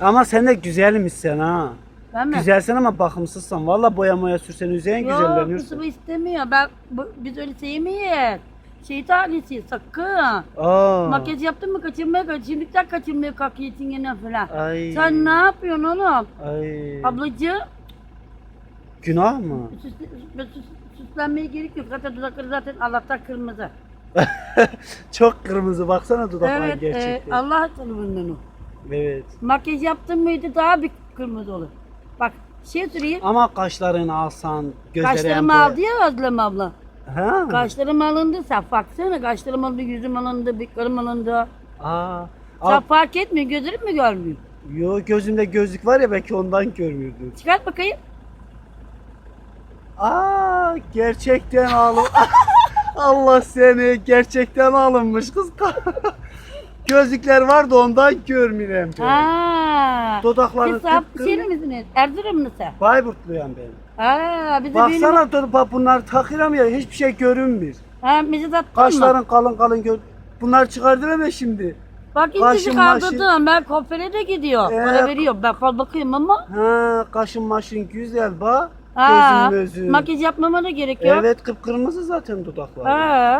Ama sen de güzelmişsin ha. Ben mi? Güzelsin ama bakımsızsan. Valla boya moya sürsen üzerine Yok güzellenirsin. kızımı istemiyor. Ben, bu, biz öyle sevmeyiz. Şeytan ailesi sakın. Aa. Makyaj yaptın mı kaçırmaya kaç. Şimdiden kaçırmaya kalkıyorsun yine falan. Ay. Sen ne yapıyorsun oğlum? Ay. Ablacığım Günah mı? süs, süs, süslenmeye gerek yok. Zaten dudakları zaten Allah'tan kırmızı. Çok kırmızı baksana dudaklar evet, e, gerçekten. Allah tanımından o. evet. Makyaj yaptın mıydı daha bir kırmızı olur. Bak şey süreyim. Ama kaşlarını alsan, gözleri Kaşlarımı boya- aldı ya Özlem abla. Ha? Kaşlarım alındı sen baksana kaşlarım alındı, yüzüm alındı, bıyıklarım alındı. Aa. Sen Al, fark etmiyor, gözlerim mi görmüyor? yo gözümde gözlük var ya belki ondan görmüyordun. Çıkart bakayım. Aa gerçekten alın. Allah seni gerçekten alınmış kız. Gözlükler var da ondan görmüyorum ben. Ha. Dudakları Siz tıpkı- şey misiniz? Erzurumlu sen. Bayburtluyum ben. Ha, benim... Baksana dur bak bunlar takıram ya hiçbir şey görünmüyor. Ha, bizi sattın mı? Kaşların kalın kalın gör. Bunlar çıkardır mı şimdi? Bak kaşın ikinci maşın- kaldırdım. Ben konfere de gidiyor. Ee, Para veriyor. Ben kal bakayım ama. Ha kaşın maşın güzel bak. Ha. Gözün gözün. Makyaj yapmama da gerek yok. Evet kıpkırmızı zaten dudaklar. Ha.